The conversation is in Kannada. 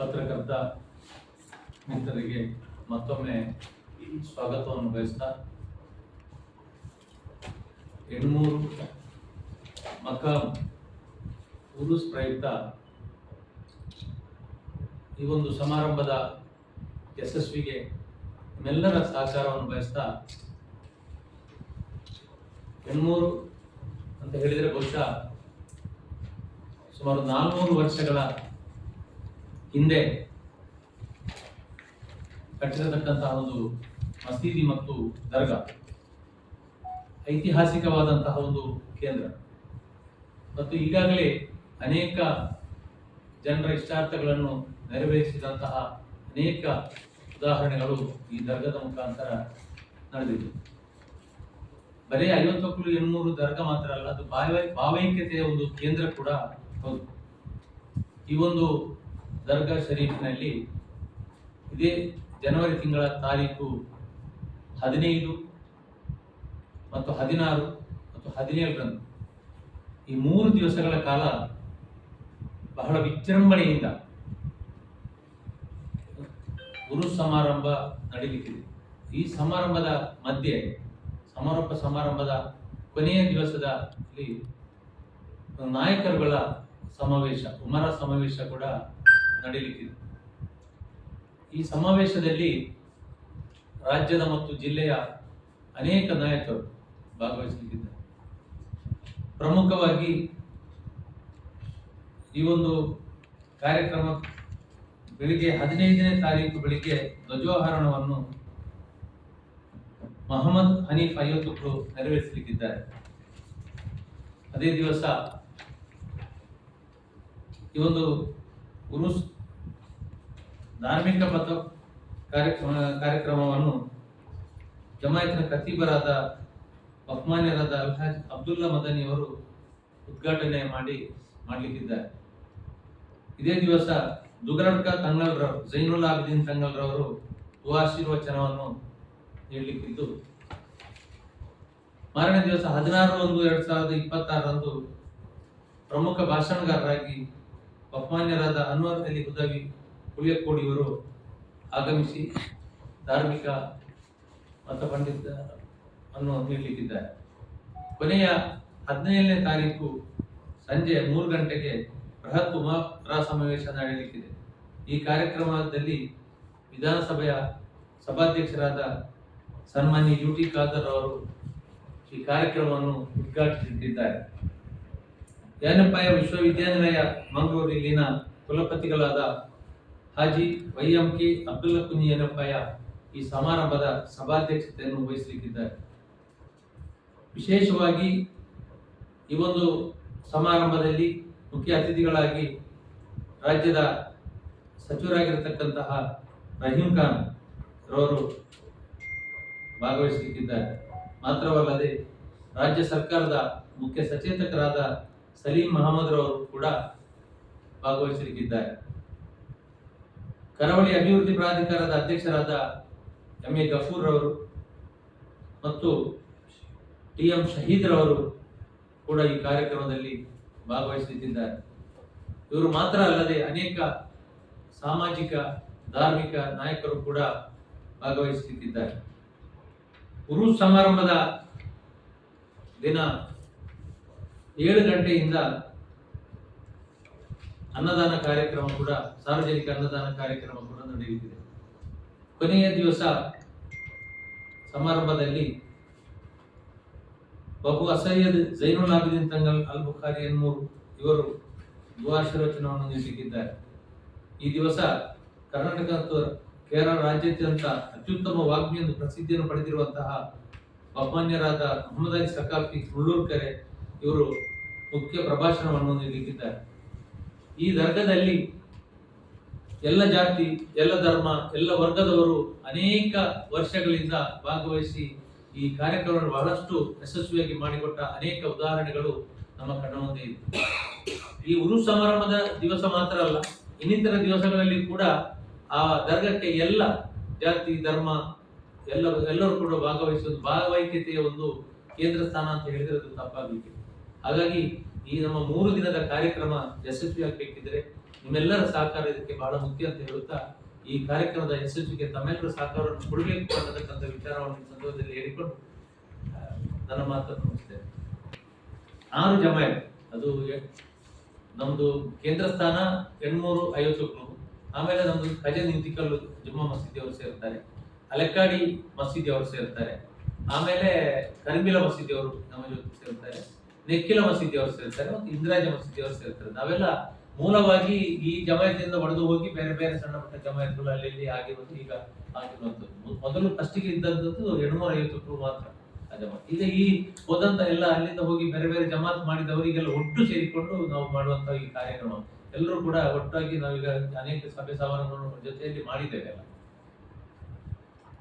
ಪತ್ರಕರ್ತ ಮಿತ್ರರಿಗೆ ಮತ್ತೊಮ್ಮೆ ಸ್ವಾಗತವನ್ನು ಬಯಸ್ತಾ ಎಣ್ಮೂರು ಮಕಾಂ ಉರುಸ್ ಪ್ರಯುಕ್ತ ಈ ಒಂದು ಸಮಾರಂಭದ ಯಶಸ್ವಿಗೆ ನಿಮ್ಮೆಲ್ಲರ ಸಹಕಾರವನ್ನು ಬಯಸ್ತಾ ಎಣ್ಮೂರು ಅಂತ ಹೇಳಿದರೆ ಬಹುಶಃ ಸುಮಾರು ನಾಲ್ನೂರು ವರ್ಷಗಳ ಹಿಂದೆ ಕಟ್ಟಿರತಕ್ಕಂತಹ ಒಂದು ಮಸೀದಿ ಮತ್ತು ದರ್ಗಾ, ಐತಿಹಾಸಿಕವಾದಂತಹ ಒಂದು ಕೇಂದ್ರ. ಮತ್ತು ಈಗಾಗಲೇ ಅನೇಕ ಜನರ ಇಷ್ಟಾರ್ಥಗಳನ್ನು ನೆರವೇರಿಸಿದಂತಹ ಅನೇಕ ಉದಾಹರಣೆಗಳು ಈ ದರ್ಗದ ಮುಖಾಂತರ ನಡೆದಿದೆ. ಬರೀ ಐವತ್ತೊಕ್ಕಲು ಎಣ್ಣೂರು ದರ್ಗ ಮಾತ್ರ ಅಲ್ಲ, ಅದು ಭಾವೈ, ಭಾವೈಕ್ಯತೆಯ ಒಂದು ಕೇಂದ್ರ ಕೂಡ ಹೌದು. ಈ ಒಂದು ದರ್ಗಾ ಶರೀಫ್ನಲ್ಲಿ ಇದೇ ಜನವರಿ ತಿಂಗಳ ತಾರೀಕು ಹದಿನೈದು ಮತ್ತು ಹದಿನಾರು ಮತ್ತು ಹದಿನೇಳರಂದು ಈ ಮೂರು ದಿವಸಗಳ ಕಾಲ ಬಹಳ ವಿಜೃಂಭಣೆಯಿಂದ ಗುರು ಸಮಾರಂಭ ನಡೀಲಿಕ್ಕಿದೆ. ಈ ಸಮಾರಂಭದ ಮಧ್ಯೆ, ಸಮಾರೋಪ ಸಮಾರಂಭದ ಕೊನೆಯ ದಿವಸದಲ್ಲಿ ನಾಯಕರುಗಳ ಸಮಾವೇಶ, ಉಮರ ಸಮಾವೇಶ ಕೂಡ ನಡೀಲಿಕ್ಕಿದೆ. ಈ ಸಮಾವೇಶದಲ್ಲಿ ರಾಜ್ಯದ ಮತ್ತು ಜಿಲ್ಲೆಯ ಅನೇಕ ನಾಯಕರು ಭಾಗವಹಿಸಲಿದ್ದಾರೆ ಪ್ರಮುಖವಾಗಿ ಈ ಒಂದು ಕಾರ್ಯಕ್ರಮ ಬೆಳಿಗ್ಗೆ ಹದಿನೈದನೇ ತಾರೀಕು ಬೆಳಿಗ್ಗೆ ಧ್ವಜೋಹರಣವನ್ನು ಮೊಹಮ್ಮದ್ ಹನೀಫ್ ಐವತ್ತು ನೆರವೇರಿಸಲಿಕ್ಕಿದ್ದಾರೆ. ಅದೇ ದಿವಸ ಈ ಒಂದು ಉರುಸ್ ಧಾರ್ಮಿಕ ಮತ್ತು ಕಾರ್ಯಕ್ರಮ ಕಾರ್ಯಕ್ರಮವನ್ನು ಜಮಾಯತ್ನ ಕತೀಬರಾದ ಬಹುಮಾನ್ಯರಾದ ಅಲ್ಹಾಜ್ ಅಬ್ದುಲ್ಲಾ ಮದನಿ ಅವರು ಉದ್ಘಾಟನೆ ಮಾಡಿ ಮಾಡಲಿಕ್ಕಿದ್ದಾರೆ. ಇದೇ ದಿವಸ ದುಗರಡ್ಕ ತಂಗಲ್ರವರು ಜೈನುಲ್ ತಂಗಲ್ ತಂಗಲ್ರವರು ದುವಾಶೀರ್ವಚನವನ್ನು ನೀಡಲಿಕ್ಕಿದ್ದು. ಮಾರನೇ ದಿವಸ ಹದಿನಾರು ಒಂದು ಎರಡ್ ಸಾವಿರದ ಇಪ್ಪತ್ತಾರರಂದು ಪ್ರಮುಖ ಭಾಷಣಗಾರರಾಗಿ ಬಹುಮಾನ್ಯರಾದ ಅನ್ವರ್ ಅಲಿ ಹುದವಿ ಹುಲಿಯಕೋಡಿಯವರು ಆಗಮಿಸಿ ಧಾರ್ಮಿಕ ಮತ ಅನ್ನು ನೀಡಲಿಕ್ಕಿದ್ದಾರೆ ಕೊನೆಯ ಹದಿನೈದನೇ ತಾರೀಕು ಸಂಜೆ ಮೂರು ಗಂಟೆಗೆ ಬೃಹತ್ ಉಮರ ಸಮಾವೇಶ ನಡೆಯಲಿಕ್ಕಿದೆ. ಈ ಕಾರ್ಯಕ್ರಮದಲ್ಲಿ ವಿಧಾನಸಭೆಯ ಸಭಾಧ್ಯಕ್ಷರಾದ ಸನ್ಮಾನ್ಯ ಯು ಟಿ ಖಾದರ್ ಅವರು ಈ ಕಾರ್ಯಕ್ರಮವನ್ನು ಉದ್ಘಾಟಿಸುತ್ತಿದ್ದಾರೆ ಯಾನಪ್ಪಾಯ ವಿಶ್ವವಿದ್ಯಾನಿಲಯ ಮಂಗಳೂರು ಇಲ್ಲಿನ ಕುಲಪತಿಗಳಾದ ಹಾಜಿ ವೈ ಕೆ ಅಬ್ದುಲ್ಲಾ ಕುನಿ ಯಾನಪ್ಪಾಯ ಈ ಸಮಾರಂಭದ ಸಭಾಧ್ಯಕ್ಷತೆಯನ್ನು ವಹಿಸಲಿಕ್ಕಿದ್ದಾರೆ. ವಿಶೇಷವಾಗಿ ಈ ಒಂದು ಸಮಾರಂಭದಲ್ಲಿ ಮುಖ್ಯ ಅತಿಥಿಗಳಾಗಿ ರಾಜ್ಯದ ಸಚಿವರಾಗಿರತಕ್ಕಂತಹ ರಹೀಂ ಖಾನ್ ರವರು ಭಾಗವಹಿಸಲಿಕ್ಕಿದ್ದಾರೆ. ಮಾತ್ರವಲ್ಲದೆ ರಾಜ್ಯ ಸರ್ಕಾರದ ಮುಖ್ಯ ಸಚೇತಕರಾದ ಸಲೀಂ ಮಹಮ್ಮದ್ ರವರು ಕೂಡ ಭಾಗವಹಿಸಲಿಕ್ಕಿದ್ದಾರೆ. ಕರಾವಳಿ ಅಭಿವೃದ್ಧಿ ಪ್ರಾಧಿಕಾರದ ಅಧ್ಯಕ್ಷರಾದ ಎಂ ಎ ಗಫೂರ್ ರವರು ಮತ್ತು ಟಿ ಎಂ ಶಹೀದ್ ರವರು ಕೂಡ ಈ ಕಾರ್ಯಕ್ರಮದಲ್ಲಿ ಭಾಗವಹಿಸುತ್ತಿದ್ದಾರೆ ಇವರು ಮಾತ್ರ ಅಲ್ಲದೆ ಅನೇಕ ಸಾಮಾಜಿಕ, ಧಾರ್ಮಿಕ ನಾಯಕರು ಕೂಡ ಭಾಗವಹಿಸುತ್ತಿದ್ದಾರೆ ಉರು ಸಮಾರಂಭದ ದಿನ ಏಳು ಗಂಟೆಯಿಂದ ಅನ್ನದಾನ ಕಾರ್ಯಕ್ರಮ ಕೂಡ, ಸಾರ್ವಜನಿಕ ಅನ್ನದಾನ ಕಾರ್ಯಕ್ರಮ ಕೂಡ ನಡೆಯುತ್ತಿದೆ. ಕೊನೆಯ ದಿವಸ ಸಮಾರಂಭದಲ್ಲಿ ಬಹು ಅಸಹ್ಯದ ಜೈನುಲ್ ಆಬಿದೀನ್ ತಂಗಲ್ ಅಲ್ ಬುಖಾರಿ ಎನ್ಮೂರು ಇವರು ದ್ವಾಶೀರ್ವಚನವನ್ನು ನೀಡಿದ್ದಾರೆ ಈ ದಿವಸ ಕರ್ನಾಟಕ ಮತ್ತು ಕೇರಳ ರಾಜ್ಯಾದ್ಯಂತ ಅತ್ಯುತ್ತಮ ವಾಗ್ಮಿ ಎಂದು ಪ್ರಸಿದ್ಧಿಯನ್ನು ಪಡೆದಿರುವಂತಹ ಬಹುಮಾನ್ಯರಾದ ಮೊಹಮ್ಮದ್ ಅಲಿ ಸಕಾಫಿ ಹುಳ್ಳೂರ್ಕೆರೆ ಇವರು ಮುಖ್ಯ ಪ್ರಭಾಷಣವನ್ನು ನೀಡಲಿಕ್ಕಿದ್ದಾರೆ ಈ ದರ್ಗದಲ್ಲಿ ಎಲ್ಲ ಜಾತಿ, ಎಲ್ಲ ಧರ್ಮ, ಎಲ್ಲ ವರ್ಗದವರು ಅನೇಕ ವರ್ಷಗಳಿಂದ ಭಾಗವಹಿಸಿ ಈ ಕಾರ್ಯಕ್ರಮವನ್ನು ಬಹಳಷ್ಟು ಯಶಸ್ವಿಯಾಗಿ ಮಾಡಿಕೊಟ್ಟ ಅನೇಕ ಉದಾಹರಣೆಗಳು ನಮ್ಮ ಕಣ್ಣ ಮುಂದೆ ಇದೆ ಈ ಉರು ಸಮಾರಂಭದ ದಿವಸ ಮಾತ್ರ ಅಲ್ಲ, ಇನ್ನಿತರ ದಿವಸಗಳಲ್ಲಿ ಕೂಡ ಆ ದರ್ಗಕ್ಕೆ ಎಲ್ಲ ಜಾತಿ, ಧರ್ಮ, ಎಲ್ಲ, ಎಲ್ಲರೂ ಕೂಡ ಭಾಗವಹಿಸುವುದು ಭಾಗವಹಿಕತೆಯ ಒಂದು ಕೇಂದ್ರ ಸ್ಥಾನ ಅಂತ ಹೇಳಿದ್ರೆ ಅದು ತಪ್ಪಾಗಲಿಕ್ಕೆ ಹಾಗಾಗಿ ಈ ನಮ್ಮ ಮೂರು ದಿನದ ಕಾರ್ಯಕ್ರಮ ಯಶಸ್ವಿಯಾಗಬೇಕಿದ್ರೆ ನಿಮ್ಮೆಲ್ಲರ ಸಹಕಾರ ಇದಕ್ಕೆ ಬಹಳ ಮುಖ್ಯ ಅಂತ ಹೇಳುತ್ತಾ, ಈ ಕಾರ್ಯಕ್ರಮದ ಯಶಸ್ವಿಗೆ ತಮ್ಮೆಲ್ಲರ ಸಹಕಾರವನ್ನು ಕೊಡಬೇಕು ಅನ್ನತಕ್ಕಂಥ ವಿಚಾರವನ್ನು ಸಂದರ್ಭದಲ್ಲಿ ಹೇಳಿಕೊಂಡು ನನ್ನ ಮಾತನ್ನು ಮುಗಿಸ್ತೇನೆ. ಆರು ಜಮಾಯತ್, ಅದು ನಮ್ಮದು ಕೇಂದ್ರ ಸ್ಥಾನ ಎಣ್ಮೂರು ಐವತ್ತು ಕ್ರೂ ಆಮೇಲೆ ನಮ್ದು ಖಜೆ ನಿಂತಿಕಲ್ಲು ಜುಮ್ಮಾ ಮಸೀದಿಯವರು ಸೇರ್ತಾರೆ, ಅಲೆಕ್ಕಾಡಿ ಮಸೀದಿಯವರು ಸೇರ್ತಾರೆ, ಆಮೇಲೆ ಕರ್ಮಿಲ ಮಸೀದಿ ಅವರು ನಮ್ಮ ಜೊತೆ ಸೇರ್ತಾರೆ. ನೆಕ್ಕಿಲ ಮಸೀದಿಯವರು ಸೇರ್ತಾರೆ ಮತ್ತು ಇಂದ್ರಾಜ ಮಸೀದಿಯವರು ಸೇರ್ತಾರೆ. ನಾವೆಲ್ಲ ಮೂಲವಾಗಿ ಈ ಜಮಾಯತಿಯಿಂದ ಒಡೆದು ಹೋಗಿ ಬೇರೆ ಬೇರೆ ಸಣ್ಣ ಪುಟ್ಟ ಜಮಾಯತ್ಗಳು ಅಲ್ಲಿ ಆಗಿರೋದು ಈಗ ಆಗಿರುವಂಥದ್ದು. ಮೊದಲು ಫಸ್ಟಿಗೆ ಇದ್ದಂಥದ್ದು ಎರಡುನೂರ ಐವತ್ತು ಮಾತ್ರ ಆ ಈಗ ಈ ಹೋದಂತ ಎಲ್ಲ ಅಲ್ಲಿಂದ ಹೋಗಿ ಬೇರೆ ಬೇರೆ ಜಮಾತ್ ಮಾಡಿದವರಿಗೆಲ್ಲ ಒಟ್ಟು ಸೇರಿಕೊಂಡು ನಾವು ಮಾಡುವಂತ ಈ ಕಾರ್ಯಕ್ರಮ. ಎಲ್ಲರೂ ಕೂಡ ಒಟ್ಟಾಗಿ ನಾವೀಗ ಅನೇಕ ಸಭೆ ಸಮಾರಂಭಗಳನ್ನು ಜೊತೆಯಲ್ಲಿ ಮಾಡಿದ್ದೇವೆ ಎಲ್ಲ